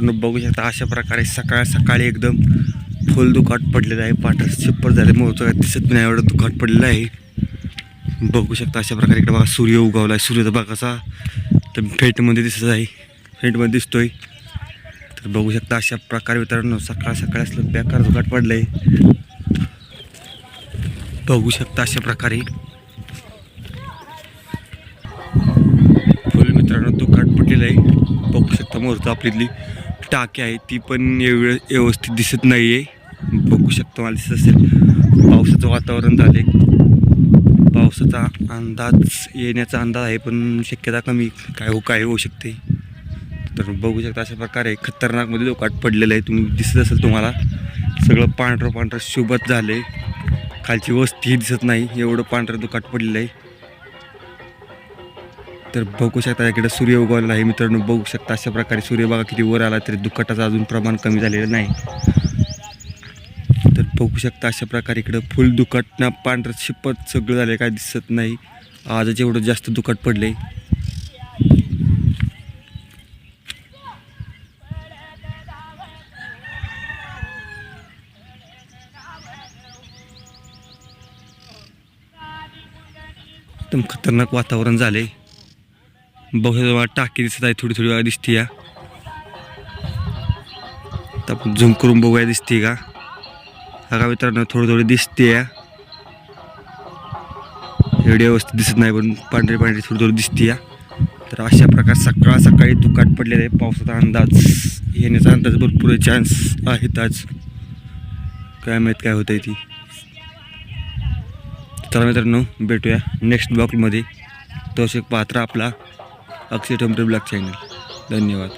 मित्रांनो बघू शकता अशा प्रकारे सकाळ सकाळी एकदम फुल दुखाट पडलेलं आहे. पाठर शिप्पर झाले मोठं काय दिसत नाही एवढं दुखाट पडलेलं आहे. बघू शकता अशा प्रकारे इकडे बघा सूर्य उगवला आहे सूर्य तर बघा कसा तर फेटमध्ये दिसत आहे. फेटमध्ये दिसतोय. तर बघू शकता अशा प्रकारे मित्रांनो सकाळ सकाळी असलं बेकार दुखाट पडलं आहे बघू शकता अशा प्रकारे. फुल मित्रांनो दुखाट पडलेलं आहे. बघू शकता मोरचं आपली टाकी आहे ती पण व्यवस्थित दिसत नाही आहे बघू शकतो मला दिसत असेल. पावसाचं वातावरण झाले पावसाचा अंदाज येण्याचा अंदाज आहे पण शक्यता कमी. काय हो काय होऊ शकते. तर बघू शकता अशा प्रकारे खतरनाकमध्ये दुखाट पडलेलं आहे तुम्ही दिसत असेल तुम्हाला. सगळं पांढरं पांढरं शुभत झालं आहे खालची वस्तीही दिसत नाही. एवढं पांढरं दुकाट पडलेलं आहे. तर बघू शकता इकडे सूर्य उगवलेला आहे. मित्रांनो बघू शकता अशा प्रकारे सूर्य बघा किती वर आला तरी दुखटाचं अजून प्रमाण कमी झालेलं नाही. तर बघू शकता अशा प्रकारे इकडं फुल दुखटना पांढरं शिपत सगळं झालं काय दिसत नाही. आजच एवढं जास्त दुखट पडले एकदम खतरनाक वातावरण झाले बघा टाकी दिसत आहे थोडी थोडी दिसते या आपण झूम करून बघूया दिसते का? हा मित्रांनो थोडी थोडी दिसते या एवढी व्यवस्थित दिसत नाही पण पांढरी पांढरी थोडी थोडी दिसते या तर अशा प्रकार सकाळ सकाळी दुकान पडलेलं आहे पावसाचा अंदाज. येण्याचा अंदाज भरपूर चान्स आहेत आज. काय माहीत काय होतं ती. चला मित्रांनो भेटूया नेक्स्ट ब्लॉकमध्ये तो एक पात्र आपला. Akshay Tamre blog channel. धन्यवाद.